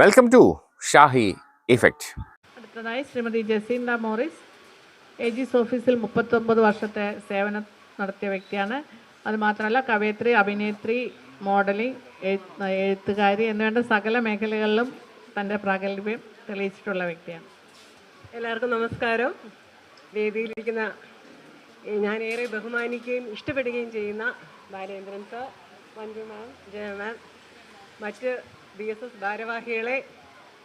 Welcome to Shahi effect അടുത്തതായി Shrimati Jacinda Morris AG's ഓഫീസിൽ മുപ്പത്തൊമ്പത് വർഷത്തെ സേവനം നടത്തിയ വ്യക്തിയാണ്. അതുമാത്രമല്ല കവയത്രി അഭിനേത്രി മോഡലിംഗ് എഴുത്ത് എഴുത്തുകാരി എന്നുവേണ്ട സകല മേഖലകളിലും തന്റെ പ്രാഗൽഭ്യം തെളിയിച്ചിട്ടുള്ള വ്യക്തിയാണ്. എല്ലാവർക്കും നമസ്കാരം. വേദിയിലിരിക്കുന്ന ഞാൻ ഏറെ ബഹുമാനിക്കുകയും ഇഷ്ടപ്പെടുകയും ചെയ്യുന്ന Balendran sir Manju ma'am Jaya ma'am മറ്റ് ബി എസ് എസ് ഭാരവാഹികളെ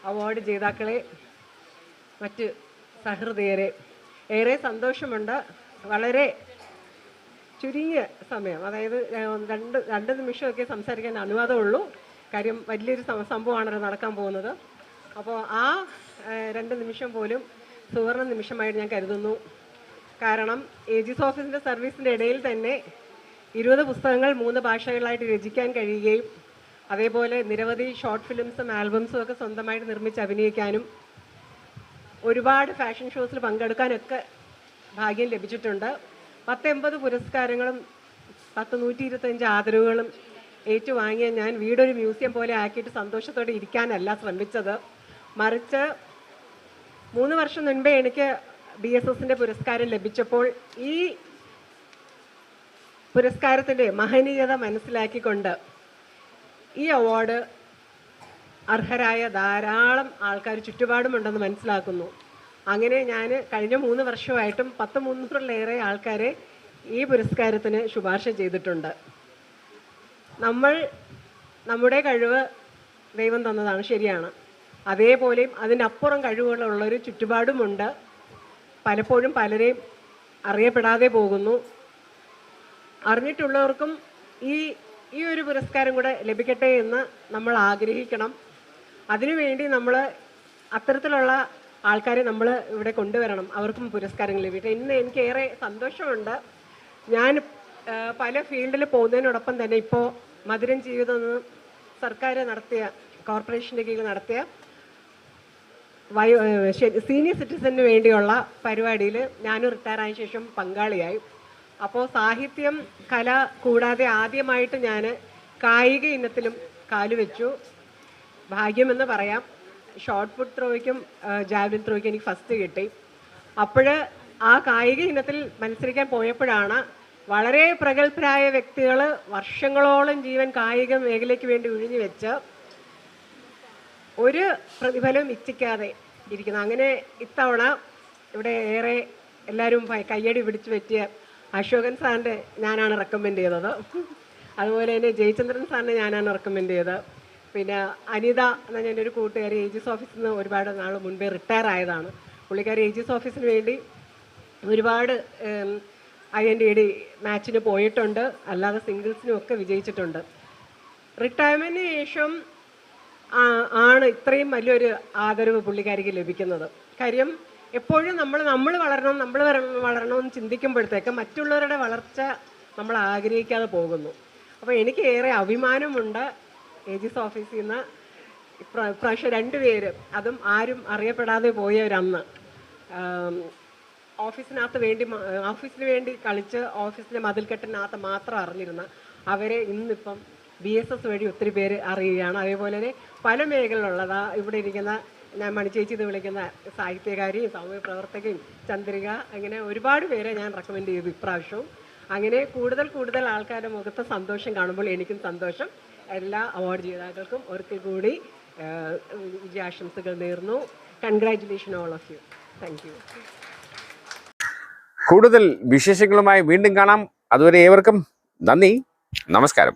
അവാർഡ് ജേതാക്കളെ മറ്റ് സഹൃദയരെ. ഏറെ സന്തോഷമുണ്ട്. വളരെ ചുരുങ്ങിയ സമയം. അതായത് രണ്ട് രണ്ട് നിമിഷമൊക്കെ സംസാരിക്കാൻ അനുവാദമുള്ളൂ. കാര്യം വലിയൊരു സംഭവമാണല്ലോ നടക്കാൻ പോകുന്നത്. അപ്പോൾ ആ രണ്ട് നിമിഷം പോലും സുവർണ നിമിഷമായിട്ട് ഞാൻ കരുതുന്നു. കാരണം ഏജിസ് ഓഫീസിന്റെ സർവീസിന്റെ ഇടയിൽ തന്നെ ഇരുപത് പുസ്തകങ്ങൾ മൂന്ന് ഭാഷകളിലായിട്ട് രചിക്കാൻ കഴിയുകയും അതേപോലെ നിരവധി ഷോർട്ട് ഫിലിംസും ആൽബംസും ഒക്കെ സ്വന്തമായിട്ട് നിർമ്മിച്ച് അഭിനയിക്കാനും ഒരുപാട് ഫാഷൻ ഷോസിൽ പങ്കെടുക്കാനൊക്കെ ഭാഗ്യം ലഭിച്ചിട്ടുണ്ട്. പത്തൊമ്പത് പുരസ്കാരങ്ങളും പത്ത് നൂറ്റി ഇരുപത്തഞ്ച് ആദരവുകളും ഏറ്റുവാങ്ങിയ ഞാൻ വീടൊരു മ്യൂസിയം പോലെ ആക്കിയിട്ട് സന്തോഷത്തോടെ ഇരിക്കാനല്ല ശ്രമിച്ചത്. മറിച്ച് മൂന്ന് വർഷം മുൻപേ എനിക്ക് ബി എസ് എസിന്റെ പുരസ്കാരം ലഭിച്ചപ്പോൾ ഈ പുരസ്കാരത്തിന്റെ മഹനീയത മനസ്സിലാക്കിക്കൊണ്ട് ഈ അവാർഡ് അർഹരായ ധാരാളം ആൾക്കാർ ചുറ്റുപാടുമുണ്ടെന്ന് മനസ്സിലാക്കുന്നു. അങ്ങനെ ഞാൻ കഴിഞ്ഞ മൂന്ന് വർഷമായിട്ടും പത്ത് മുന്നൂറിലേറെ ആൾക്കാരെ ഈ പുരസ്കാരത്തിന് ശുപാർശ ചെയ്തിട്ടുണ്ട്. നമ്മൾ നമ്മുടെ കഴിവ് ദൈവം തന്നതാണ് ശരിയാണ്. അതേപോലെയും അതിനപ്പുറം കഴിവുകളുള്ളൊരു ചുറ്റുപാടുമുണ്ട്. പലപ്പോഴും പലരെയും അറിയപ്പെടാതെ പോകുന്നു. അറിഞ്ഞിട്ടുള്ളവർക്കും ഈ ഈ ഒരു പുരസ്കാരം കൂടെ ലഭിക്കട്ടെ എന്ന് നമ്മൾ ആഗ്രഹിക്കണം. അതിനുവേണ്ടി നമ്മൾ അത്തരത്തിലുള്ള ആൾക്കാരെ നമ്മൾ ഇവിടെ കൊണ്ടുവരണം. അവർക്കും പുരസ്കാരങ്ങൾ ലഭിക്കട്ടെ. ഇന്ന് എനിക്ക് ഏറെ സന്തോഷമുണ്ട്. ഞാൻ പല ഫീൽഡിൽ പോകുന്നതിനോടൊപ്പം തന്നെ ഇപ്പോൾ മധുരം ജീവിതം എന്ന് സർക്കാർ നടത്തിയ കോർപ്പറേഷന്റെ കീഴിൽ നടത്തിയ വയോ സീനിയർ സിറ്റിസന് വേണ്ടിയുള്ള പരിപാടിയിൽ ഞാനും റിട്ടയർ ആയ ശേഷം പങ്കാളിയായി. അപ്പോൾ സാഹിത്യം കല കൂടാതെ ആദ്യമായിട്ട് ഞാൻ കായിക ഇനത്തിലും കാലുവെച്ചു ഭാഗ്യമെന്ന് പറയാം. ഷോർട്ട് പുട്ട് ത്രോയ്ക്കും ജാവലിൻ ത്രോയ്ക്കും എനിക്ക് ഫസ്റ്റ് കിട്ടി. അപ്പോൾ ആ കായിക ഇനത്തിൽ മത്സരിക്കാൻ പോയപ്പോഴാണ് വളരെ പ്രഗത്ഭരായ വ്യക്തികൾ വർഷങ്ങളോളം ജീവൻ കായിക മേഖലയ്ക്ക് വേണ്ടി ഒഴിഞ്ഞു വെച്ച് ഒരു പ്രതിഫലം ഇച്ഛിക്കാതെ ഇരിക്കുന്നു. അങ്ങനെ ഇത്തവണ ഇവിടെ ഏറെ എല്ലാവരും കയ്യടി പിടിച്ചു പറ്റിയ അശോകൻ സാറിന്റെ ഞാനാണ് റെക്കമെൻഡ് ചെയ്തത്. അതുപോലെ തന്നെ ജയചന്ദ്രൻ സാറിനെ ഞാനാണ് റെക്കമെൻഡ് ചെയ്തത്. പിന്നെ അനിത എന്ന എന്റെ ഒരു കൂട്ടുകാരി ഏജീസ് ഓഫീസിൽ നിന്ന് ഒരുപാട് നാൾ മുൻപേ റിട്ടയർ ആയതാണ്. പുള്ളിക്കാരി ഏജീസ് ഓഫീസിന് വേണ്ടി ഒരുപാട് ഐ എൻ ഡി ഡി മാച്ചിന് പോയിട്ടുണ്ട്. അല്ലാതെ സിംഗിൾസിനും ഒക്കെ വിജയിച്ചിട്ടുണ്ട്. റിട്ടയർമെന്റിന് ശേഷം ആണ് ഇത്രയും വലിയൊരു ആദരവ് പുള്ളിക്കാരിക്ക് ലഭിക്കുന്നത്. കാര്യം എപ്പോഴും നമ്മൾ നമ്മൾ വളരണം നമ്മൾ വളരണമെന്ന് ചിന്തിക്കുമ്പോഴത്തേക്ക് മറ്റുള്ളവരുടെ വളർച്ച നമ്മൾ ആഗ്രഹിക്കാതെ പോകുന്നു. അപ്പോൾ എനിക്ക് ഏറെ അഭിമാനമുണ്ട് ഏജിസ് ഓഫീസിൽ നിന്ന് പ്രാവശ്യം രണ്ടുപേര് അതും ആരും അറിയപ്പെടാതെ പോയവരന്ന്. ഓഫീസിനകത്ത് വേണ്ടി ഓഫീസിന് വേണ്ടി കളിച്ച് ഓഫീസിന്റെ മതിൽക്കെട്ടിനകത്ത് മാത്രം അറിഞ്ഞിരുന്ന അവരെ ഇന്നിപ്പം ബി എസ് എസ് വഴി ഒത്തിരി പേര് അറിയുകയാണ്. അതേപോലെ തന്നെ പല മേഖലയിലുള്ളതാ ഇവിടെ ഇരിക്കുന്ന ഞാൻ മണിച്ചേച്ചി എന്ന് വിളിക്കുന്ന സാഹിത്യകാരിയും സാമൂഹ്യ പ്രവർത്തകയും ചന്ദ്രിക അങ്ങനെ ഒരുപാട് പേരെ ഞാൻ റെക്കമെൻഡ് ചെയ്തു ഇപ്രാവശ്യവും. അങ്ങനെ കൂടുതൽ കൂടുതൽ ആൾക്കാരുടെ മുഖത്ത് സന്തോഷം കാണുമ്പോൾ എനിക്കും സന്തോഷം. എല്ലാ അവാർഡ് ജേതാക്കൾക്കും ഒരിക്കൽ കൂടി വിജയാശംസകൾ നേർന്നു. Congratulation all of you thank you കൂടുതൽ വിശേഷങ്ങളുമായി വീണ്ടും കാണാം. അതുവരെ ഏവർക്കും നന്ദി. നമസ്കാരം.